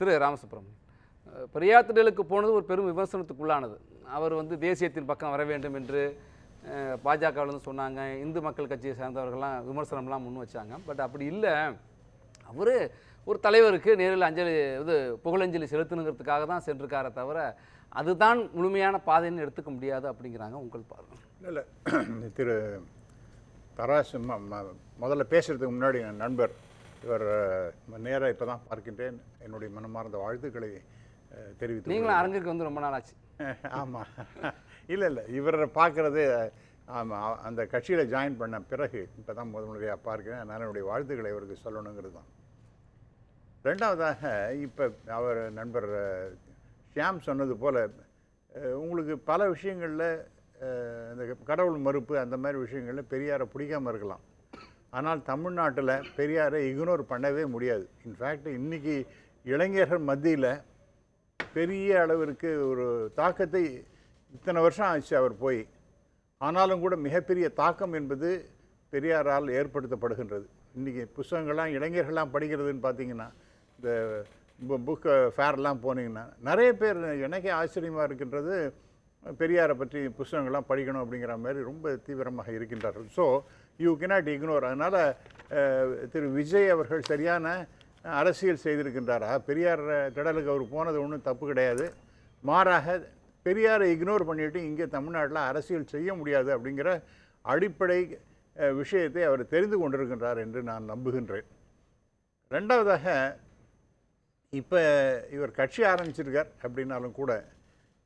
திரு ராமசுப்ரமணியன். பெரியார் திடலுக்கு போனது ஒரு பெரும் விமர்சனத்துக்குள்ளானது. அவர் வந்து தேசியத்தின் பக்கம் வர வேண்டும் என்று அஹ், பாஜகவிலேருந்து சொன்னாங்க. இந்து மக்கள் கட்சியை சேர்ந்தவர்கள்லாம் விமர்சனம்லாம் முன் வச்சாங்க. பட் அப்படி இல்லை. அவர் ஒரு தலைவருக்கு நேரில் அஞ்சலி இது புகழஞ்சலி செலுத்தணுங்கிறதுக்காக தான் சென்றிருக்காரே தவிர அதுதான் முழுமையான பாதைன்னு எடுத்துக்க முடியாது அப்படிங்கிறாங்க உங்கள் பார்வை. இல்லை இல்லை. திரு தராசு முதல்ல பேசுகிறதுக்கு முன்னாடி என் நண்பர் இவர் நேராக இப்போ தான் பார்க்கின்றேன். என்னுடைய மனமார்ந்த வாழ்த்துக்களை தெரிவித்து நீங்களும் அரங்குக்கு வந்து ரொம்ப நாள் ஆச்சு. ஆமாம் இல்லை இல்லை. இவரை பார்க்குறது ஆமாம் அந்த கட்சியில் ஜாயின் பண்ண பிறகு இப்போ தான் முதல் முறையாக பார்க்கிறேன். அதனால் என்னுடைய வாழ்த்துக்களை இவருக்கு சொல்லணுங்கிறது தான். ரெண்டாவதாக இப்போ அவர் நண்பர் ஷியாம் சொன்னது போல் உங்களுக்கு பல விஷயங்களில் இந்த கடவுள் மறுப்பு அந்த மாதிரி விஷயங்களில் பெரியாரை பிடிக்காம இருக்கலாம். ஆனால் தமிழ்நாட்டில் பெரியாரை இக்னோர் பண்ணவே முடியாது. இன்ஃபேக்ட் இன்றைக்கி இளைஞர்கள் மத்தியில் பெரிய அளவிற்கு ஒரு தாக்கத்தை இத்தனை வருஷம் ஆச்சு அவர் போய். ஆனாலும் கூட மிகப்பெரிய தாக்கம் என்பது பெரியாரால் ஏற்படுத்தப்படுகின்றது. இன்றைக்கி புஸ்தகங்கள்லாம் இளைஞர்கள்லாம் படிக்கிறதுன்னு பார்த்தீங்கன்னா இந்த புக்கு ஃபேர்லாம் போனீங்கன்னா நிறைய பேர் எனக்கே ஆச்சரியமாக இருக்கின்றது பெரியாரை பற்றி புஸ்தகங்கள்லாம் படிக்கணும் அப்படிங்கிற மாதிரி ரொம்ப தீவிரமாக இருக்கின்றார்கள். ஸோ யூ கெனாட் இக்னோர் அதனால் திரு விஜய் அவர்கள் சரியான அரசியல் செய்திருக்கின்றாரா? பெரியார் திடலுக்கு அவர் போனது ஒன்றும் தப்பு கிடையாது. மாறாக பெரியாரை இக்னோர் பண்ணிவிட்டு இங்கே தமிழ்நாட்டில் அரசியல் செய்ய முடியாது அப்படிங்கிற அடிப்படை விஷயத்தை அவர் தெரிந்து கொண்டிருக்கின்றார் என்று நான் நம்புகின்றேன். ரெண்டாவதாக இப்போ இவர் கட்சி ஆரம்பிச்சிருக்கார் அப்படின்னாலும் கூட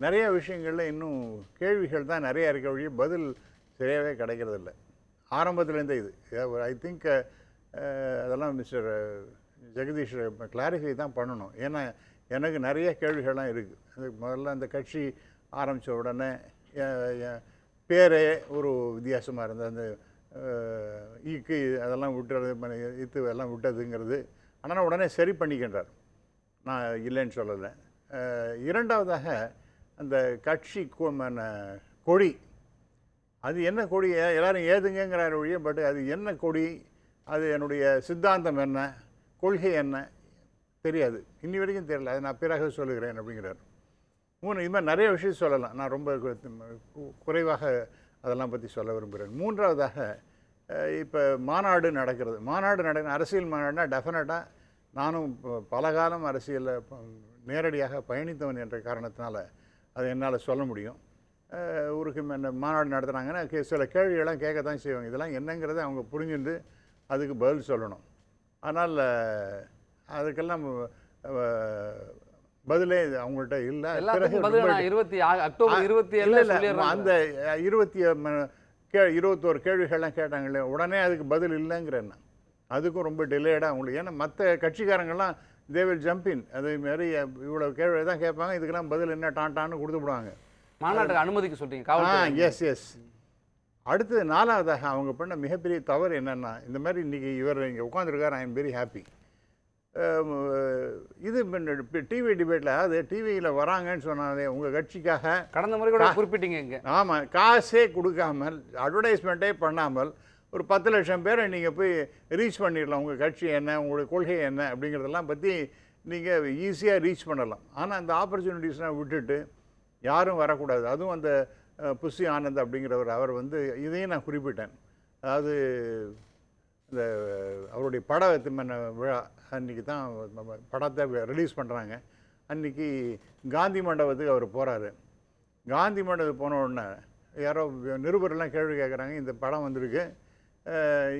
நிறைய விஷயங்களில் இன்னும் கேள்விகள் தான் நிறைய இருக்க வழியே பதில் சரியாகவே கிடைக்கிறதில்ல. ஆரம்பத்துலேருந்தே இது. ஐ திங்க் அதெல்லாம் மிஸ்டர் ஜெகதீஷ் கிளாரிஃபை தான் பண்ணணும். ஏன்னா எனக்கு நிறைய கேள்விகள்லாம் இருக்குது முதல்ல அந்த கட்சி ஆரம்பித்த உடனே பேரே ஒரு வித்தியாசமாக இருந்தது. அந்த ஈக்கு அதெல்லாம் விட்டுறது இத்து எல்லாம் விட்டதுங்கிறது. ஆனால் உடனே சரி பண்ணிக்கின்றார். நான் இல்லைன்னு சொல்லலை. இரண்டாவதாக அந்த கட்சி மன கொடி அது என்ன கொடி? எ- எல்லாரும் ஏதுங்கிறார் ஒழிய பட் அது என்ன கொடி? அது என்னுடைய சித்தாந்தம் என்ன? கொள்கை என்ன? தெரியாது. இன்னி வரைக்கும் தெரியல. அதை நான் பிறகு சொல்லுகிறேன் அப்படிங்கிறார். மூணு இது மாதிரி நிறைய விஷயம் சொல்லலாம். நான் ரொம்ப குறைவாக அதெல்லாம் பற்றி சொல்ல விரும்புகிறேன். மூன்றாவதாக இப்போ மாநாடு நடக்கிறது. மாநாடு நடக்கிற அரசியல் மாநாடுனா டெஃபினட்டாக நானும் ப- பல காலம் அரசியலில் நேரடியாக பயணித்தவன் என்ற காரணத்தினால அதை என்னால் சொல்ல முடியும். மே- மாநாடு நடத்துகிறாங்கன்னா சில கேள்விகள்லாம் கேட்க தான் செய்வாங்க. இதெல்லாம் என்னங்கிறத அவங்க புரிஞ்சுட்டு அதுக்கு பதில் சொல்லணும். ஆனால் அஹ், அதுக்கெல்லாம் பதிலே அவங்கள்ட்ட இல்லை. இருபத்தி அக்டோபர் இருபத்தி ஏழு அந்த இருபத்தி கே இருபத்தோரு கேள்விகள்லாம் கேட்டாங்களே உடனே அதுக்கு பதில் இல்லைங்கிறேன் அதுக்கும் ரொம்ப டிலேடாக அவங்களுக்கு ஏன்னா மற்ற கட்சிக்காரங்கெல்லாம் தே வில் ஜம்பின் அதே மாதிரி அஹ், இவ்வளோ கேள்வி தான் கேட்பாங்க. இதுக்கெல்லாம் பதில் என்ன டான்டான்னு கொடுத்து விடுவாங்க. மாநாட்டுக்கு அனுமதிக்க சொல்றீங்க எஸ் எஸ் அடுத்தது நாலாவதாக அவங்க பண்ண மிகப்பெரிய தவறு என்னென்னா இந்த மாதிரி இன்றைக்கி இவர் இங்கே உட்காந்துருக்கார் ஐ எம் வெரி ஹாப்பி இது டிவி டிபேட்டில் அது டிவியில் வராங்கன்னு சொன்னாலே உங்கள் கட்சிக்காக கடந்த முறை கூட குறிப்பிட்டீங்க இங்க. ஆமாம் காசே கொடுக்காமல் அட்வர்டைஸ்மெண்ட்டே பண்ணாமல் ஒரு பத்து லட்சம் பேரை நீங்கள் போய் ரீச் பண்ணிடலாம். உங்கள் கட்சி என்ன உங்களுடைய கொள்கை என்ன அப்படிங்கிறதெல்லாம் பற்றி நீங்கள் ஈஸியாக ரீச் பண்ணலாம். ஆனால் அந்த ஆப்பர்ச்சுனிட்டிஸ்லாம் விட்டுட்டு யாரும் வரக்கூடாது. அதுவும் அந்த புஷி ஆனந்த் அப்படிங்கிறவர் அவர் வந்து இதையும் நான் குறிப்பிட்டேன். அதாவது இந்த அவருடைய பட திருமண விழா அன்றைக்கி தான் நம்ம படத்தை ரிலீஸ் பண்ணுறாங்க அன்றைக்கி காந்தி மண்டபத்துக்கு அவர் போகிறாரு காந்தி மண்டபத்துக்கு போன உடனே யாரோ நிருபர்லாம் கேள்வி கேட்குறாங்க இந்த படம் வந்திருக்கு.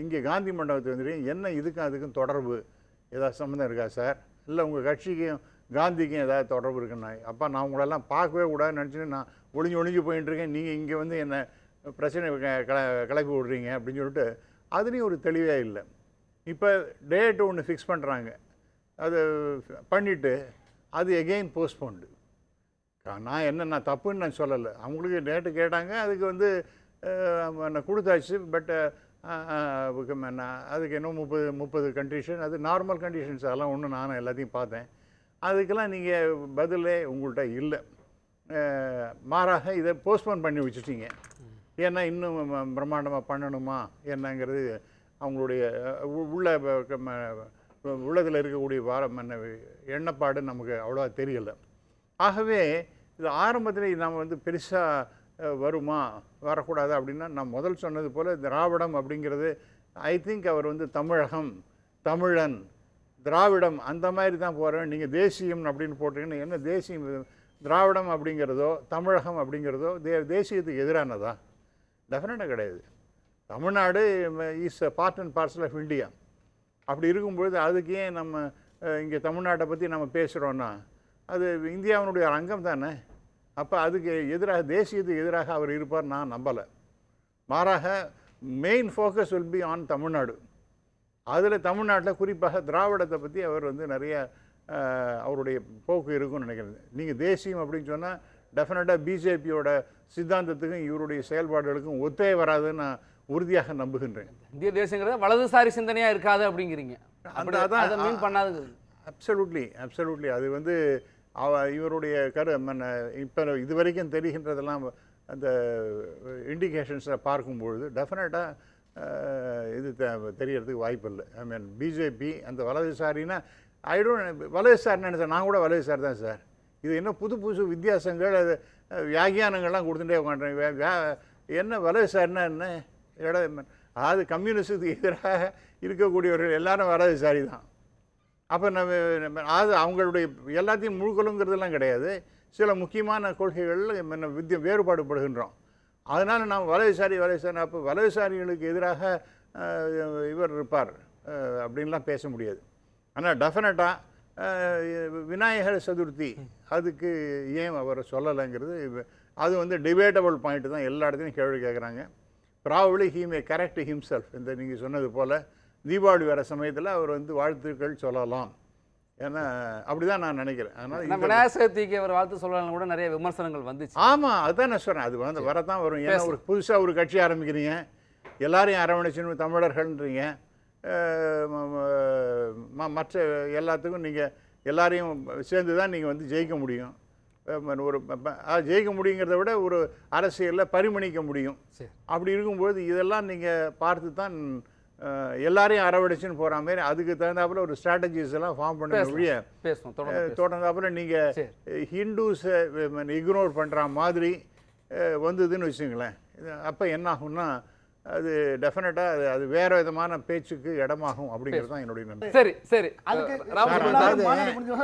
இங்கே காந்தி மண்டபத்துக்கு வந்துருக்கு என்ன இதுக்கும் அதுக்கும் தொடர்பு? ஏதாவது சம்மந்தம் இருக்கா சார்? இல்லை உங்கள் கட்சிக்கும் காந்திக்கும் ஏதாவது தொடர்பு இருக்குன்னா அப்பா நான் உங்களெல்லாம் பார்க்கவே கூடாதுன்னு நினச்சின்னு நான் ஒளிஞ்சு ஒளிஞ்சு போயிட்டு இருக்கேன் நீங்கள் இங்கே வந்து என்ன பிரச்சனை க- கல- கிளப்பி விட்றீங்க அப்படின்னு சொல்லிட்டு அதுலேயும் ஒரு தெளிவே இல்லை. இப்போ டேட்டு ஒன்று ஃபிக்ஸ் பண்ணுறாங்க அது பண்ணிவிட்டு அது எகெயின் போஸ்ட்போண்டு நான் என்ன நான் தப்புன்னு நான் சொல்லலை. அவங்களுக்கு டேட்டு கேட்டாங்க. அதுக்கு வந்து அஹ், நான் கொடுத்தாச்சு. பட் அதுக்கு இன்னும் முப்பது முப்பது கண்டிஷன் அது நார்மல் கண்டிஷன்ஸ் அதெல்லாம் ஒன்று நானும் எல்லாத்தையும் பார்த்தேன். அதுக்கெல்லாம் நீங்கள் பதிலே உங்கள்கிட்ட இல்லை. மாறாக இதை போஸ்ட்போன் பண்ணி வச்சுட்டீங்க. ஏன்னா இன்னும் பிரம்மாண்டமாக பண்ணணுமா? என்னங்கிறது அவங்களுடைய உள்ள உள்ளதில் இருக்கக்கூடிய வாரம் என்ன எண்ணப்பாடு நமக்கு அவ்வளோவா தெரியலை. ஆகவே இது ஆரம்பத்தில் நம்ம வந்து பெருசாக வருமா வரக்கூடாது அப்படின்னா நான் முதல் சொன்னது போல் திராவிடம் அப்படிங்கிறது ஐ திங்க் அவர் வந்து தமிழகம் தமிழன் திராவிடம் அந்த மாதிரி தான் போகிறேன் நீங்கள் தேசியம் அப்படின்னு போட்டிங்கன்னா என்ன தேசியம் திராவிடம் அப்படிங்கிறதோ தமிழகம் அப்படிங்கிறதோ தே தேசியத்துக்கு எதிரானதா? டெஃபினட்டாக கிடையாது. Tamil Nadu is part and parcel of India அப்படி இருக்கும்பொழுது அதுக்கு ஏன் நம்ம இங்கே தமிழ்நாட்டை பற்றி நம்ம பேசுகிறோன்னா அது இந்தியாவினுடைய அங்கம் தானே? அப்போ அதுக்கு எதிராக தேசியத்துக்கு எதிராக அவர் இருப்பார் நான் நம்பலை. மாறாக main focus will be on Tamil Nadu. அதில் தமிழ்நாட்டில் குறிப்பாக திராவிடத்தை பற்றி அவர் வந்து நிறைய அவருடைய போக்கு இருக்கும்னு நினைக்கிறேன். நீங்கள் தேசியம் அப்படின்னு சொன்னால் டெஃபினட்டாக பிஜேபியோட சித்தாந்தத்துக்கும் இவருடைய செயல்பாடுகளுக்கும் ஒத்தே வராதுன்னு நான் உறுதியாக நம்புகின்றேன். இந்திய தேசங்கிறது வலதுசாரி சிந்தனையா இருக்காது அப்படிங்கிறீங்க. அதான் அதை மீன் பண்ணாதுங்கிறது அப்சல்யூட்லி அப்சல்யூட்லி அது வந்து அவ இவருடைய கரு இப்போ இது வரைக்கும் தெரிகின்றதெல்லாம் அந்த இண்டிகேஷன்ஸை பார்க்கும்பொழுது டெஃபினட்டாக இது தெ- தெரியறதுக்கு வாய்ப்பு இல்லை ஐ மீன் பிஜேபி அந்த வலதுசாரின்னா ஐ டோன்ட் வலதுசாரி நினைச்சேன் நான் கூட வலதுசாரி தான் சார். இது என்ன புது புது வித்தியாசங்கள் அது வியாகியானங்கள்லாம் கொடுத்துட்டே உட்காந்துறேன் என்ன வலதுசாரின்னா என்ன? இட அதாவது கம்யூனிஸ்டுக்கு எதிராக இருக்கக்கூடியவர்கள் எல்லாரும் வலதுசாரி தான். அப்போ நம்ம அது அவங்களுடைய எல்லாத்தையும் முழுக்கலுங்கிறதெல்லாம் கிடையாது. சில முக்கியமான கொள்கைகளில் நம்ம வித்திய வேறுபாடுபடுகின்றோம். அதனால் நாம் வலதுசாரி வலதுசாரி அப்போ வலதுசாரிகளுக்கு எதிராக இவர் இருப்பார் அப்படின்லாம் பேச முடியாது. ஆனால் டெஃபினட்டாக விநாயகர் சதுர்த்தி அதுக்கு ஏன் அவர் சொல்லலைங்கிறது அது வந்து டிபேட்டபிள் பாயிண்ட் தான் எல்லா இடத்துலையும் கேள்வி கேட்குறாங்க probably he may correct himself இந்த நீங்கள் சொன்னது போல் தீபாவளி வர சமயத்தில் அவர் வந்து வாழ்த்துக்கள் சொல்லலாம். ஏன்னா அப்படிதான் நான் நினைக்கிறேன். அதனால் விநாயகர் சதுர்த்திக்கு அவர் வாழ்த்து சொல்லலாம் கூட நிறைய விமர்சனங்கள் வந்துச்சு. ஆமாம் அதான் நான் சொல்கிறேன் அது வந்து வரத்தான் வரும். ஏன்னா ஒரு புதுசாக ஒரு கட்சி ஆரம்பிக்கிறீங்க. எல்லாரையும் அரவணைச்சுன்னு தமிழர்கள்ன்றீங்க. மற்ற எல்லாத்துக்கும் நீங்கள் எல்லாரையும் சேர்ந்து தான் நீங்கள் வந்து ஜெயிக்க முடியும். ஒரு ஜெயிக்க முடியுங்கிறத விட ஒரு அரசியலில் பரிமணிக்க முடியும். சரி. அப்படி இருக்கும்போது இதெல்லாம் நீங்கள் பார்த்து தான் எல்லாரையும் அரவணைச்சுன்னு போகிற மாதிரி அதுக்கு தகுந்தாப்புல ஒரு ஸ்ட்ராட்டஜிஸ் எல்லாம் ஃபார்ம் பண்ண. ஒழிய. தொடர்ந்தாப்புல நீங்கள் ஹிந்துஸை இக்னோர் பண்ணுற மாதிரி வந்ததுன்னு வச்சுங்களேன் அப்போ என்ன ஆகும்னா அது டெஃபினட்டாக அது அது வேற விதமான பேச்சுக்கு இடமாகும் அப்படிங்கிறது தான் என்னுடைய நன்றி சரி சரி அதுக்கு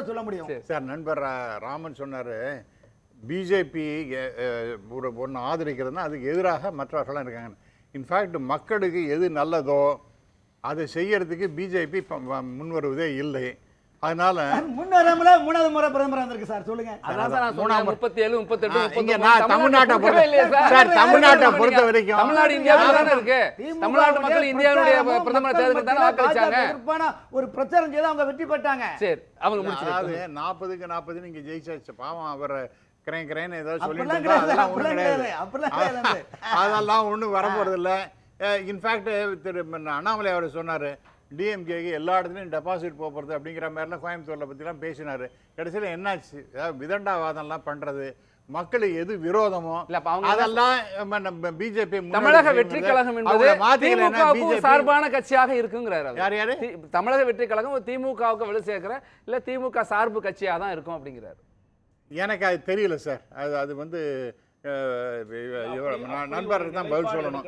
சொல்ல முடியும் சரி. நண்பர் ரா- ராமன் சொன்னார் பிஜேபி ஒரு ஒன்று ஆதரிக்கிறதுனா அதுக்கு எதிராக மற்றவர்கள்லாம் இருக்காங்க இன்ஃபேக்ட் மக்களுக்கு எது நல்லதோ அதை செய்யறதுக்கு பிஜேபி முன் வருவதே இல்லை. அதனால முன்னேறாமல மூணாவது முறை பிரதமர் வந்திருக்கு சார். சொல்லுங்க. அதான் சார் நான் சொன்னேன். முப்பத்தி ஏழு முப்பத்தெட்டு ஆ, இங்க முப்பத்தொன்பது. நான் தமிழ்நாட்டை பொறுத்த- சார். தமிழ்நாட்டை தமிழ்நாடு பொறுத்த வரைக்கும் தமிழ்நாடு இந்தியாவில் தானே இருக்கு? திமுக தமிழ்நாட்டு மக்கள் இந்தியாவுடைய பிரதமர் தேர்தலுக்கு தானே வாக்களிச்சாங்க. ஒரு பிரச்சாரம் செய்து அவங்க வெற்றி பெற்றாங்க. சரி அவங்க முடிச்சு அதாவது நாற்பதுக்கு நாற்பது நீங்க ஜெயிச்சாச்சு. பாவம் அவர் கிரைன் கிரைன் ஏதாவது சொல்லிட்டு இருந்தா கிடையாது அதெல்லாம் ஒண்ணும் அப்படிலாம் கிடையாது. அதெல்லாம் ஒன்றும் வரப்போறது இல்லை இன்ஃபேக்ட் திரு அண்ணாமலை அவர் சொன்னார் டிஎம்கேக்கு எல்லா இடத்துலையும் டெபாசிட் போகிறது அப்படிங்கிற மாதிரிலாம் கோயம்புத்தூரில் பற்றிலாம் பேசினார். கடைசியில் என்னாச்சு? அதாவது விதண்டாவாதம்லாம் பண்ணுறது மக்களுக்கு எது விரோதமோ இல்ல, அப்ப அவங்க என்ன அதெல்லாம் பிஜேபி தமிழக வெற்றி கழகம் என்பது சார்பான கட்சியாக இருக்குங்கிறாரு. யார் யாரு? தமிழக வெற்றி கழகம் திமுகவுக்கு வலு சேர்க்கிற இல்ல திமுக சார்பு கட்சியா தான் இருக்கும் அப்படிங்கிறாரு. எனக்கு அது தெரியல சார். அது அது வந்து நண்பருக்கு தான் பதில் சொல்லணும்.